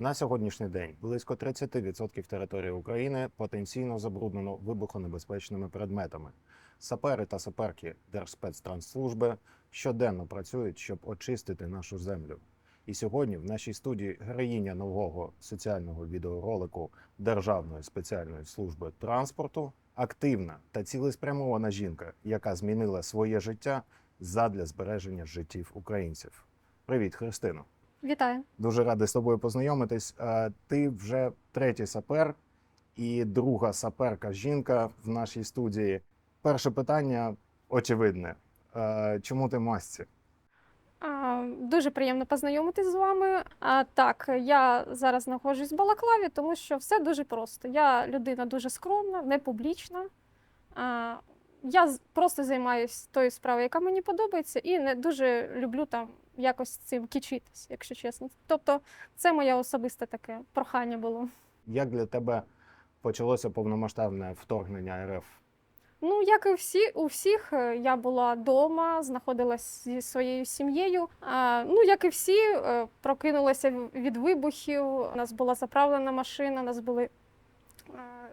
На сьогоднішній день близько 30% території України потенційно забруднено вибухонебезпечними предметами. Сапери та саперки Держспецтрансслужби щоденно працюють, щоб очистити нашу землю. І сьогодні в нашій студії героїня нового соціального відеоролику Державної спеціальної служби транспорту, активна та цілеспрямована жінка, яка змінила своє життя задля збереження життів українців. Привіт, Христино! Вітаю. Дуже радий з тобою познайомитись. Е, Ти вже третій сапер і друга саперка жінка в нашій студії. Перше питання очевидне. Е, Чому ти масці? Дуже приємно познайомитись з вами. А, так, я зараз знаходжусь в Балаклаві, тому що все дуже просто. Я людина дуже скромна, не публічна. Я просто займаюся тою справою, яка мені подобається, і не дуже люблю там якось цим кичитись, якщо чесно. Тобто, це моє особисте таке прохання було. Як для тебе почалося повномасштабне вторгнення РФ? Ну, як і всі, у всіх, е, я була вдома, знаходилась зі своєю сім'єю. Ну, як і всі, е, прокинулася від вибухів. У нас була заправлена машина, у нас були е,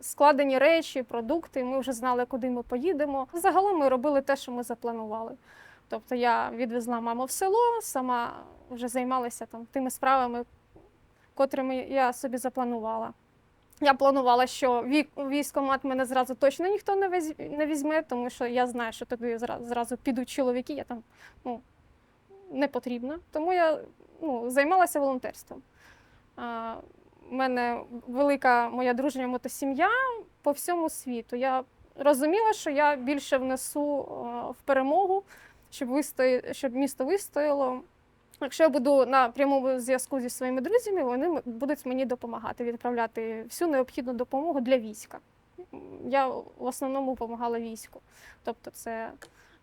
складені речі, продукти. Ми вже знали, куди ми поїдемо. Загалом ми робили те, що ми запланували. Тобто я відвезла маму в село, сама вже займалася там тими справами, котрими я собі запланувала. Я планувала, що військомат мене зразу точно ніхто не, візьме, тому що я знаю, що туди зразу підуть чоловіки, я там ну, не потрібна. Тому я ну, займалася волонтерством. В мене велика моя дружня мотосім'я по всьому світу. Я розуміла, що я більше внесу в перемогу, щоб, вистої, щоб місто вистояло. Якщо я буду на прямому зв'язку зі своїми друзями, вони будуть мені допомагати відправляти всю необхідну допомогу для війська. Я в основному допомагала війську. Тобто, це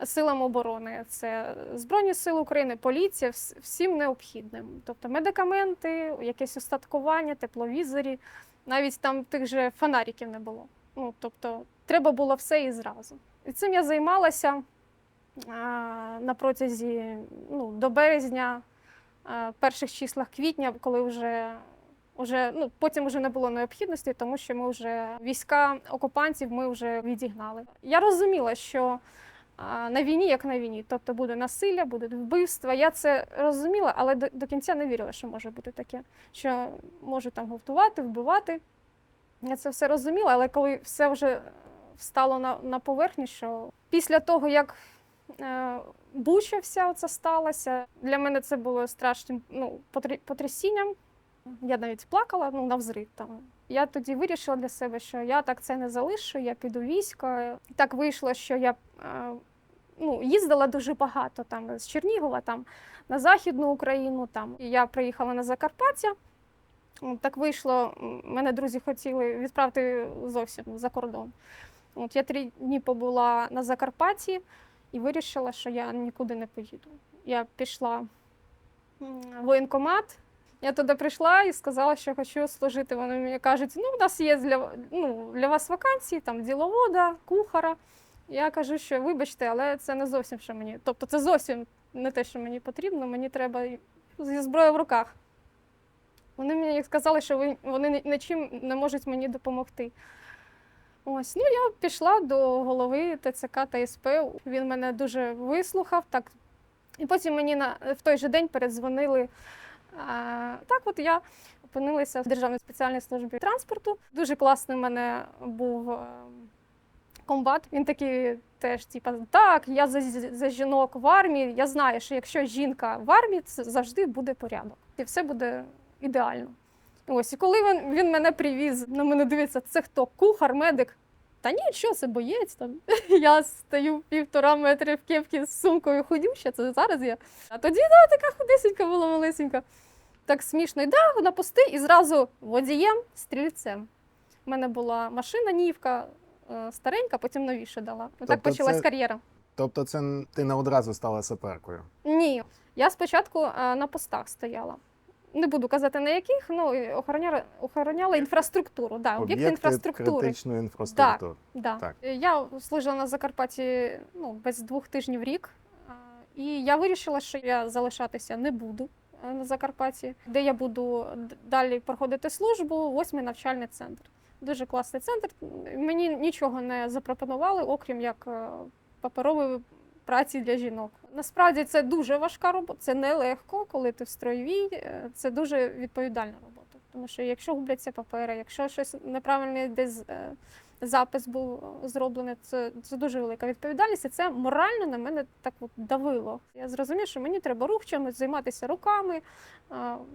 силам оборони, це Збройні Сили України, поліція, всім необхідним. Тобто медикаменти, якесь устаткування, тепловізорі, навіть там тих же фонариків не було. Ну, тобто, треба було все і зразу. І цим я займалася а, на протязі ну, до березня, а, перших числах квітня, коли вже, вже ну, потім вже не було необхідності, тому що ми вже війська окупантів ми вже відігнали. Я розуміла, що на війні, як на війні, тобто буде насилля, будуть вбивства. Я це розуміла, але до, до кінця не вірила, що може бути таке, що можуть там гвалтувати, вбивати. Я це все розуміла, але коли все вже встало на, на поверхню, що після того, як е, Буча вся оця сталася, для мене це було страшним ну, потрясінням. Я навіть плакала ну, навзрив там. Я тоді вирішила для себе, що я так це не залишу, я піду військо. Так вийшло, що я е, ну, їздила дуже багато там з Чернігова там, на Західну Україну. Там. І я приїхала на Закарпаття. Так вийшло, мене друзі хотіли відправити зовсім за кордон. От я три дні побула на Закарпатті і вирішила, що я нікуди не поїду. Я пішла в воєнкомат. Я туди прийшла і сказала, що хочу служити. Вони мені кажуть, ну, у нас є для, ну, для вас вакансії, там діловода, кухара. Я кажу, що вибачте, але це не зовсім що мені. Тобто це зовсім не те, що мені потрібно, мені треба зі зброєю в руках. Вони мені сказали, що вони нічим не можуть мені допомогти. Ось, ну я пішла до голови ТЦК та СП. Він мене дуже вислухав. Так. І потім мені на, в той же день передзвонили. Так, от я опинилася в Державній спеціальній службі транспорту. Дуже класний в мене був е, комбат. Він такий теж, типа, так, я за, за жінок в армії. Я знаю, що якщо жінка в армії, це завжди буде порядок. І все буде ідеально. Ось, і коли він, він мене привіз, на мене дивиться, це хто? Кухар, медик. Та ні, що це боєць там. Я стою півтора метри в кепці з сумкою худюща, це зараз я. А тоді да, така худесенька була малесенька. Так смішно. Да, на пости і зразу водієм, стрільцем. У мене була машина Нівка, е, старенька, потім новіше дала. Так Тобто почалась це- кар'єра. Тобто, це ти не одразу стала саперкою. Ні, я спочатку е, на постах стояла. Не буду казати на яких, ну і охороняла, інфраструктуру. Да, об'єкти інфраструктури. критичної інфраструктури. Да. Так. Я служила на Закарпатті ну, без двох тижнів рік, і я вирішила, що я залишатися не буду. е, на Закарпатті, де я буду далі проходити службу, восьмий навчальний центр. Дуже класний центр. Мені нічого не запропонували, окрім як е, паперової праці для жінок. Насправді це дуже важка робота, це нелегко, коли ти в строєвій. е, Це дуже відповідальна робота. Тому що якщо губляться папери, якщо щось неправильне десь е, запис був е, зроблений, це, це дуже велика відповідальність, і це морально на мене так от давило. Я зрозумів, що мені треба рух чимось займатися руками,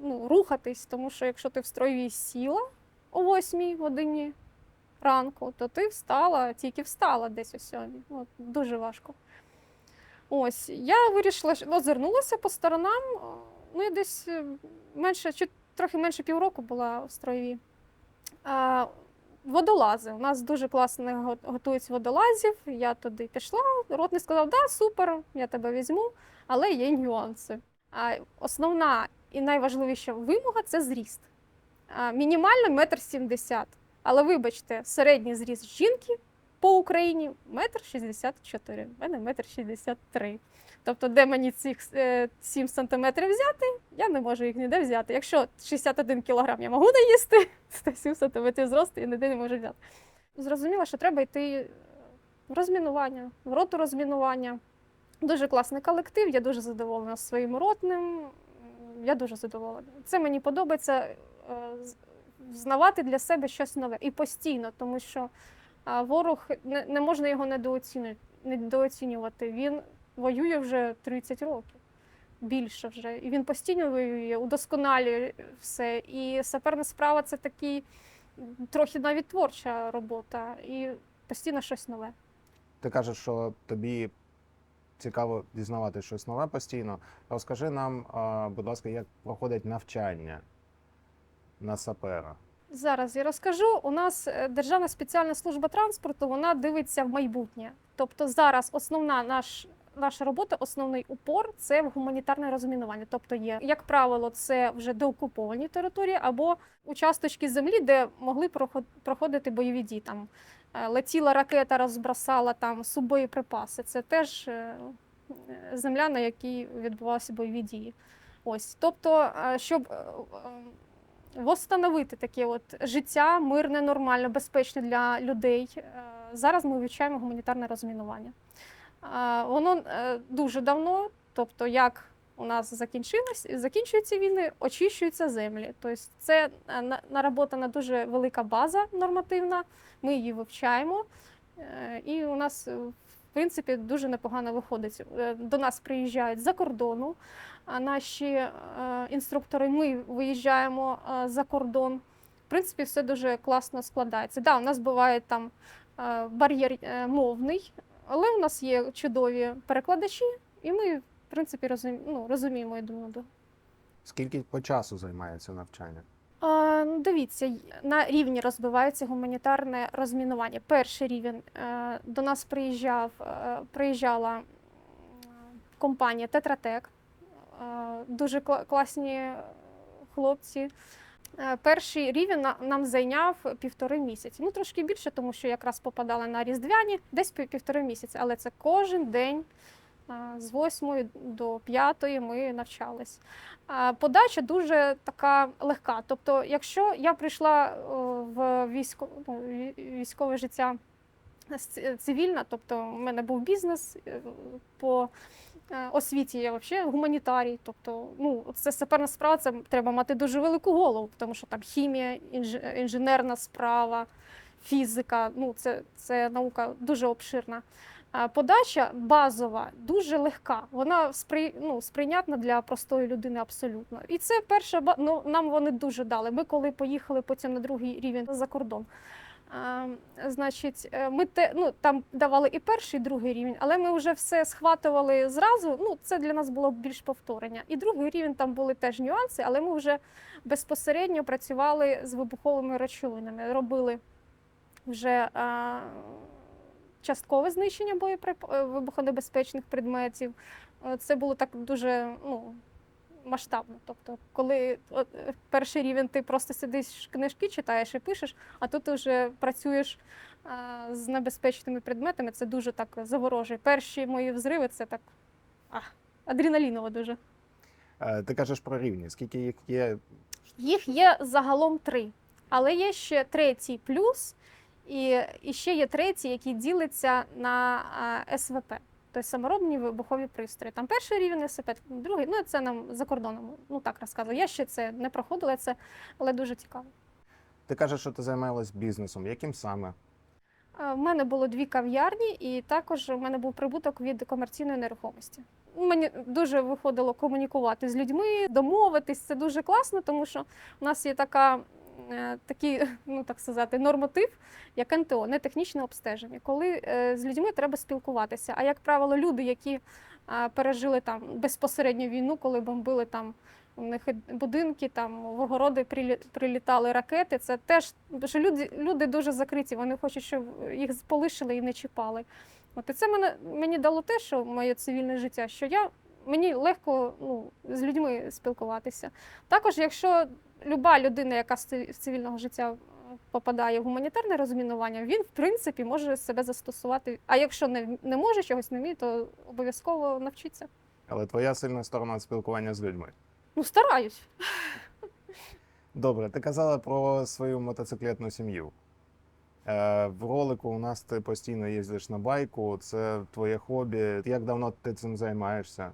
ну, рухатись, тому що якщо ти в строєвій сіла о 8 годині ранку, то ти встала, тільки встала десь о 7. От, дуже важко. Ось, я вирішила, озирнулася по сторонам. е, Ну, я десь е, менше, чи трохи менше півроку була в строєві. А, водолази. У нас дуже класно готують водолазів. Я туди пішла. Ротний сказав, да, супер, я тебе візьму, але є нюанси. А, основна і найважливіша вимога це зріст. Мінімально метр сімдесят. Але вибачте, середній зріст жінки по Україні метр шістдесят чотири. В мене метр шістдесят три. Тобто, де мені цих е, 7 сантиметрів взяти, я не можу їх ніде взяти. Якщо 61 кілограм я можу наїсти, то 7 сантиметрів зросту я ніде не можу взяти. Зрозуміла, що треба йти в розмінування, в роту розмінування. Дуже класний колектив, я дуже задоволена своїм ротним. Я дуже задоволена. Це мені подобається е, знавати для себе щось нове і постійно, тому що ворог не, не можна його недооцінювати. Він воює вже 30 років. Більше вже. І він постійно воює, удосконалює все. І саперна справа це такий трохи навіть творча робота, і постійно щось нове. Ти кажеш, що тобі цікаво дізнавати щось нове постійно. Розкажи нам, будь ласка, як проходить навчання на сапера. Зараз я розкажу. У нас е, Державна спеціальна служба транспорту вона дивиться в майбутнє. Тобто зараз основна наш. Наша робота, основний упор це в гуманітарне розмінування. Тобто є, як правило, це вже деокуповані території або участочки землі, де могли проход- проходити бойові дії. Там е, летіла ракета, розбросала там субоєприпаси. Це теж е, земля, на якій відбувалися бойові дії. Ось, тобто, щоб восстановити таке от життя мирне, нормальне, безпечне для людей. Е, Зараз ми вивчаємо гуманітарне розмінування. Е, Воно е, дуже давно, тобто як у нас закінчилось, закінчуються війни, очищуються землі. Тобто це на- наработана дуже велика база нормативна, ми її вивчаємо. І у нас, принципі, дуже непогано виходить. Е, До нас приїжджають за кордону наші е, інструктори. Ми виїжджаємо е, за кордон. В принципі, все дуже класно складається. Да, у нас буває там бар'єр мовний, але у нас є чудові перекладачі, і ми, в принципі, розумі, ну, розуміємо один одного. Скільки по часу займається навчання? Ну, дивіться, на рівні розбивається гуманітарне розмінування. Перший рівень е, до нас приїжджав, е, приїжджала компанія Тетратек. Е, дуже кла- класні хлопці. Перший рівень нам зайняв півтори місяці. Ну, трошки більше, тому що якраз попадали на різдвяні, десь пів- півтори місяці. Але це кожен день з 8 до 5 ми навчались. Подача дуже така легка. Тобто, якщо я прийшла в військо, ну, військове життя цивільна, тобто в мене був бізнес е, по е, освіті, я взагалі гуманітарій. Тобто, ну, це саперна справа, це треба мати дуже велику голову, тому що там хімія, інженерна справа, фізика, ну це, це наука дуже обширна. Подача базова, дуже легка. Вона спри, ну, сприйнятна для простої людини абсолютно. І це перша ну, нам вони дуже дали. Ми коли поїхали потім на другий рівень за кордон. А, значить, е, ми те, ну, там давали і перший, і другий рівень, але ми вже все схватували зразу. Ну, це для нас було більш повторення. І другий рівень там були теж нюанси, але ми вже безпосередньо працювали з вибуховими речовинами, робили вже а, часткове знищення боєприп... е, вибухонебезпечних предметів. Е, Це було так дуже ну, масштабно. Тобто, коли от, е, перший рівень ти просто сидиш, книжки читаєш і пишеш, а тут ти вже працюєш а, з небезпечними предметами, це дуже так заворожує. Перші мої взриви це так а, адреналіново дуже. Ти кажеш про рівні. Скільки їх є? Їх є загалом три, але є ще третій плюс, і, і ще є третій, який ділиться на СВП, тобто саморобні вибухові пристрої. Там перший рівень СВП, другий, ну це нам за кордоном, ну так розказували. Я ще це не проходила, це, але дуже цікаво. Ти кажеш, що ти займалась бізнесом. Яким саме? В мене було дві кав'ярні, і також у мене був прибуток від комерційної нерухомості. Мені дуже виходило комунікувати з людьми, домовитись. Це дуже класно, тому що у нас є така, такий, ну так сказати, норматив, як НТО, не технічне обстеження, коли е, з людьми треба спілкуватися. А як правило, люди, які е, пережили там безпосередньо війну, коли бомбили там. У них будинки, там в огороди прилітали ракети. Це теж що люди, люди дуже закриті. Вони хочуть, щоб їх полишили і не чіпали. От і це мене мені дало те, що моє цивільне життя, що я мені легко ну, з людьми спілкуватися. Також, якщо люба людина, яка з ци- цивільного життя попадає в гуманітарне розмінування, він в принципі може себе застосувати. А якщо не, не може чогось не вміє, то обов'язково навчиться. Але твоя сильна сторона спілкування з людьми. Ну, стараюсь. Добре, ти казала про свою мотоциклетну сім'ю. Е, в ролику у нас ти постійно їздиш на байку, це твоє хобі. Як давно ти цим займаєшся?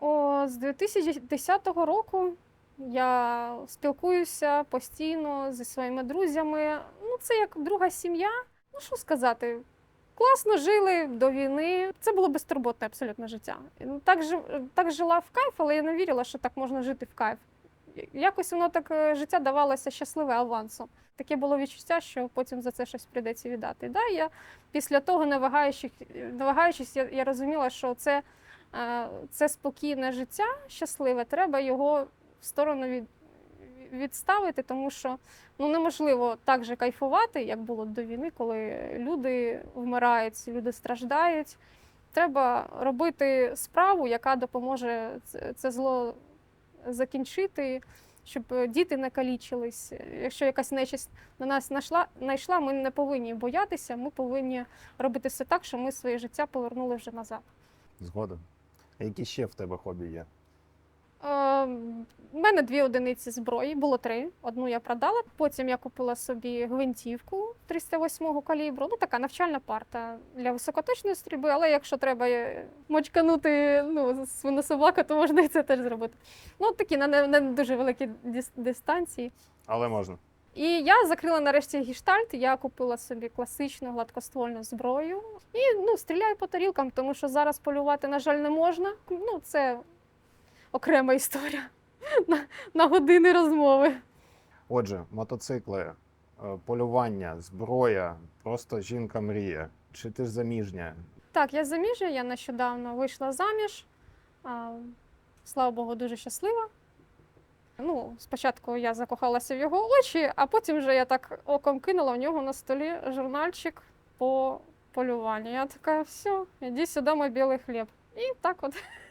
О, з 2010 року я спілкуюся постійно зі своїми друзями. Ну, це як друга сім'я. Ну, що сказати, класно жили до війни. Це було безтурботне абсолютно життя. Ну, Так, так жила в кайф, але я не вірила, що так можна жити в кайф. Якось воно так е, життя давалося щасливе авансом. Таке було відчуття, що потім за це щось прийдеться віддати. Да, я після того, не вагаючись, я, я розуміла, що це е, це спокійне життя щасливе, треба його в сторону від, відставити, тому що ну, неможливо так же кайфувати, як було до війни, коли люди вмирають, люди страждають. Треба робити справу, яка допоможе це, зло закінчити, щоб діти не калічились. Якщо якась нечисть на нас знайшла, ми не повинні боятися, ми повинні робити все так, щоб ми своє життя повернули вже назад. Згоден. А які ще в тебе хобі є? Е, У мене дві одиниці зброї, було три. Одну я продала. Потім я купила собі гвинтівку 308-го калібру. Ну така навчальна парта для високоточної стрільби. Але якщо треба е, мочканути ну, свинособака, то можна і це теж зробити. Ну такі на не, не дуже великі дистанції. Але можна. І я закрила нарешті гіштальт. Я купила собі класичну гладкоствольну зброю і ну, стріляю по тарілкам, тому що зараз полювати, на жаль, не можна. Ну, це окрема історія на, на години розмови. Отже, мотоцикли, е, полювання, зброя, просто жінка мріє. Чи ти ж заміжня? Так, я заміжня, я нещодавно вийшла заміж. Слава Богу, дуже щаслива. Ну, спочатку я закохалася в його очі, а потім вже я так оком кинула в нього на столі журнальчик по полюванню. Я така, все, іди сюди, мій білий хліб. І так от.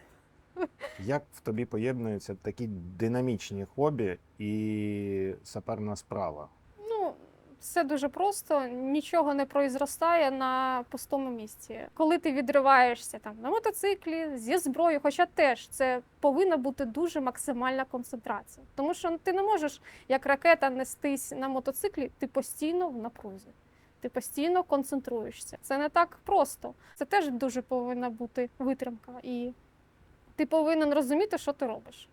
Як в тобі поєднуються такі динамічні хобі і саперна справа? Ну, все дуже просто, нічого не произростає на пустому місці. Коли ти відриваєшся там на мотоциклі зі зброєю, хоча теж це повинна бути дуже максимальна концентрація. Тому що ти не можеш, як ракета, нестись на мотоциклі, ти постійно в напрузі. Ти постійно концентруєшся. Це не так просто. Це теж дуже повинна бути витримка. І ти повинен розуміти, що ти робиш.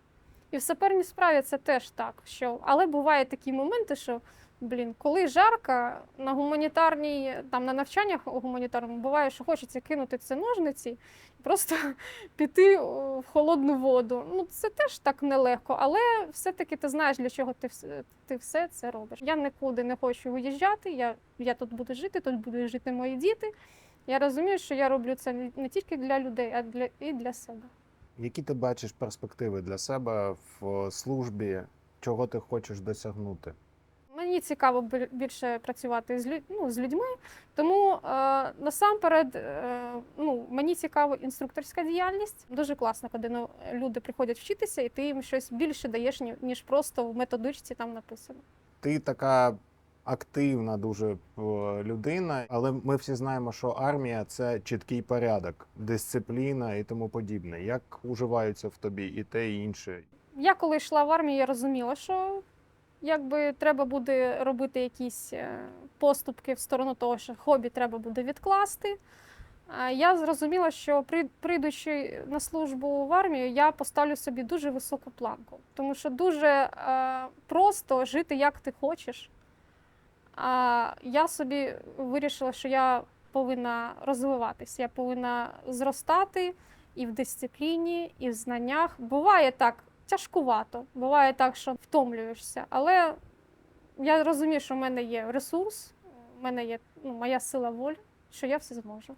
І в саперній справі це теж так. Що... Але бувають такі моменти, що Блін, коли жарко на гуманітарній, там на навчаннях гуманітарному буває, що хочеться кинути ці ножниці і просто піти в холодну воду. Ну це теж так нелегко, але все-таки ти знаєш, для чого ти ти все це робиш. Я нікуди не хочу виїжджати. Я, я тут буду жити, тут будуть жити мої діти. Я розумію, що я роблю це не тільки для людей, а для і для себе. Які ти бачиш перспективи для себе в службі? Чого ти хочеш досягнути? Мені цікаво більше працювати з, лю- ну, з людьми, тому е, насамперед е, ну, мені цікава інструкторська діяльність. Дуже класно, коли ну, люди приходять вчитися, і ти їм щось більше даєш, ніж просто в методичці там написано. Ти така активна дуже е, людина, але ми всі знаємо, що армія це чіткий порядок, дисципліна і тому подібне. Як уживаються в тобі і те, і інше? Я коли йшла в армію, я розуміла, що якби треба буде робити якісь е, поступки в сторону того, що хобі треба буде відкласти. Я зрозуміла, що при- прийдучи на службу в армію, я поставлю собі дуже високу планку, тому що дуже е, просто жити як ти хочеш. А я собі вирішила, що я повинна розвиватися, я повинна зростати і в дисципліні, і в знаннях. Буває так тяжкувато, буває так, що втомлюєшся, але я розумію, що в мене є ресурс, в мене є ну, моя сила волі, що я все зможу.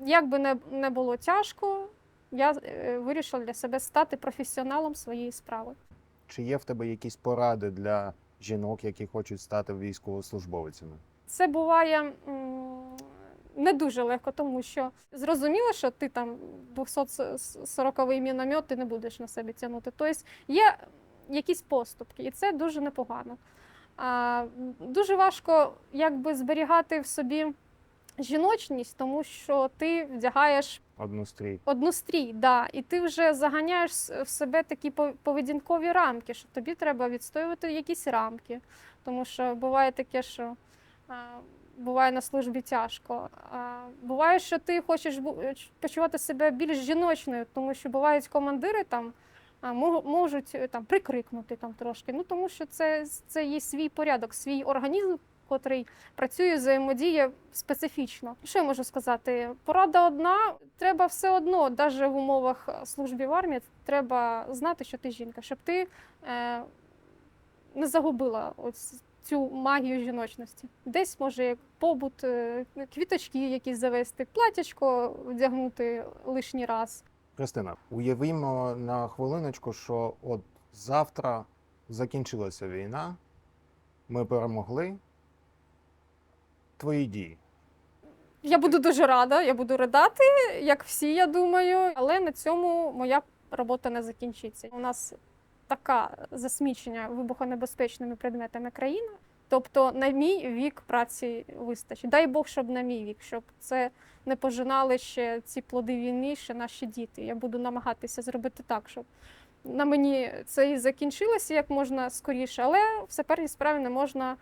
Як би не, не було тяжко, я е, вирішила для себе стати професіоналом своєї справи. Чи є в тебе якісь поради для жінок, які хочуть стати військовослужбовцями? Це буває не дуже легко, тому що зрозуміло, що ти там 240-й міномет ти не будеш на себе тягнути. Тобто є якісь поступки, і це дуже непогано. Дуже важко якби зберігати в собі жіночність, тому що ти вдягаєш Однострій. однострій, да, і ти вже заганяєш в себе такі поведінкові рамки, що тобі треба відстоювати якісь рамки. Тому що буває таке, що а, буває на службі тяжко. А, буває, що ти хочеш почувати себе більш жіночною, тому що бувають командири там. а, Можуть е, там прикрикнути там трошки. Ну тому що це, це є свій порядок, свій організм, котрий працює, взаємодіє специфічно. Що я можу сказати? Порада одна: треба все одно, навіть в умовах служби в армії, треба знати, що ти жінка, щоб ти е, не загубила ось цю магію жіночності. Десь може як побут, е, квіточки якісь завести, платячко вдягнути лишній раз. Христина, уявімо на хвилиночку, що от завтра закінчилася війна, ми перемогли. Твої дії. Я буду дуже рада, я буду ридати, як всі, я думаю. Але на цьому моя робота не закінчиться. У нас така засмічення вибухонебезпечними предметами країна. Тобто на мій вік праці вистачить. Дай Бог, щоб на мій вік, щоб це не пожинали ще ці плоди війни, ще наші діти. Я буду намагатися зробити так, щоб на мені це і закінчилося як можна скоріше, але в саперній справі не можна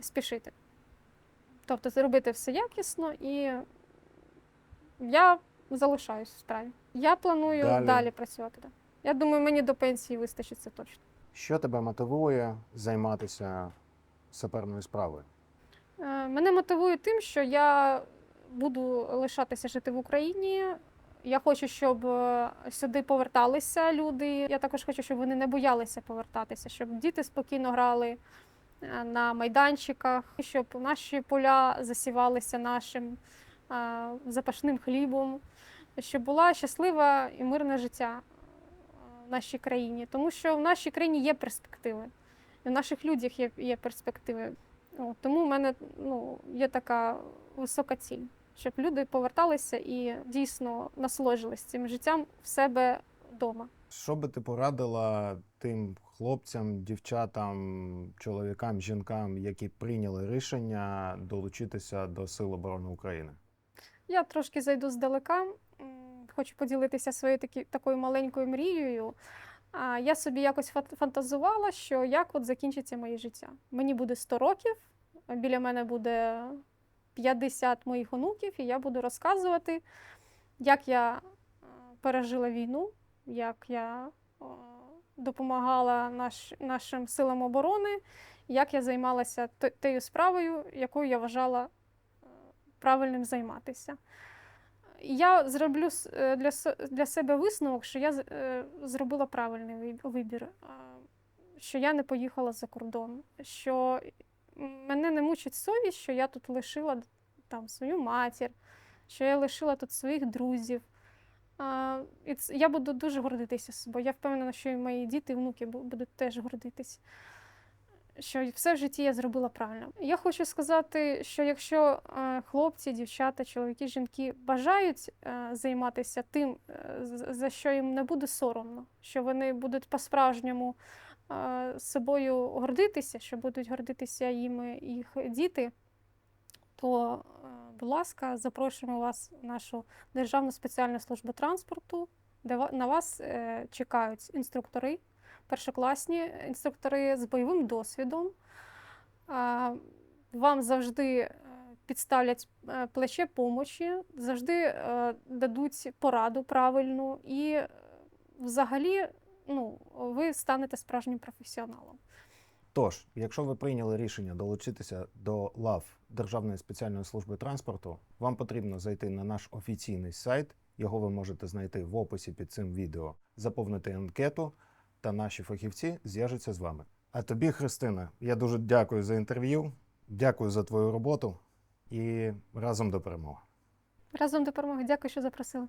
спішити. Тобто зробити все якісно і я залишаюсь в справі. Я планую Далі. далі, працювати. Да. Я думаю, мені до пенсії вистачить це точно. Що тебе мотивує займатися саперною справою? Е, Мене мотивує тим, що я буду лишатися жити в Україні. Я хочу, щоб е, сюди поверталися люди. Я також хочу, щоб вони не боялися повертатися, щоб діти спокійно грали на майданчиках, щоб наші поля засівалися нашим е, запашним хлібом, щоб була щаслива і мирне життя е, в нашій країні. Тому що в нашій країні є перспективи, і в наших людях є, є перспективи. Тому в мене ну, є така висока ціль, щоб люди поверталися і дійсно насоложились цим життям в себе вдома. Що би ти порадила тим хлопцям, дівчатам, чоловікам, жінкам, які прийняли рішення долучитися до Сил оборони України? Я трошки зайду здалека. Хочу поділитися своєю такі, такою маленькою мрією. А я собі якось фантазувала, що як от закінчиться моє життя. Мені буде 100 років, біля мене буде 50 моїх онуків, і я буду розказувати, як я е, пережила війну, як я допомагала наш, нашим силам оборони, як я займалася тією справою, якою я вважала е, правильним займатися. Я зроблю е, для, для себе висновок, що я е, зробила правильний вибір, що я не поїхала за кордон, що мене не мучить совість, що я тут лишила там свою матір, що я лишила тут своїх друзів. І я буду дуже гордитися собою. Я впевнена, що і мої діти і внуки будуть теж гордитися. Що все в житті я зробила правильно. Я хочу сказати, що якщо е, хлопці, дівчата, чоловіки, жінки бажають е, займатися тим, е, за що їм не буде соромно, що вони будуть по-справжньому собою гордитися, що будуть гордитися їм їх діти, то, будь ласка, запрошуємо вас в нашу Державну спеціальну службу транспорту, де на вас е, чекають інструктори, першокласні інструктори з бойовим досвідом. Вам завжди е, підставлять е, плече помочі, завжди дадуть пораду правильну, і взагалі ну, ви станете справжнім професіоналом. Тож, якщо ви прийняли рішення долучитися до лав Державної спеціальної служби транспорту, вам потрібно зайти на наш офіційний сайт. Його ви можете знайти в описі під цим відео, заповнити анкету, та наші фахівці зв'яжуться з вами. А тобі, Христина, я дуже дякую за інтерв'ю, дякую за твою роботу і разом до перемоги. Разом до перемоги. Дякую, що запросили.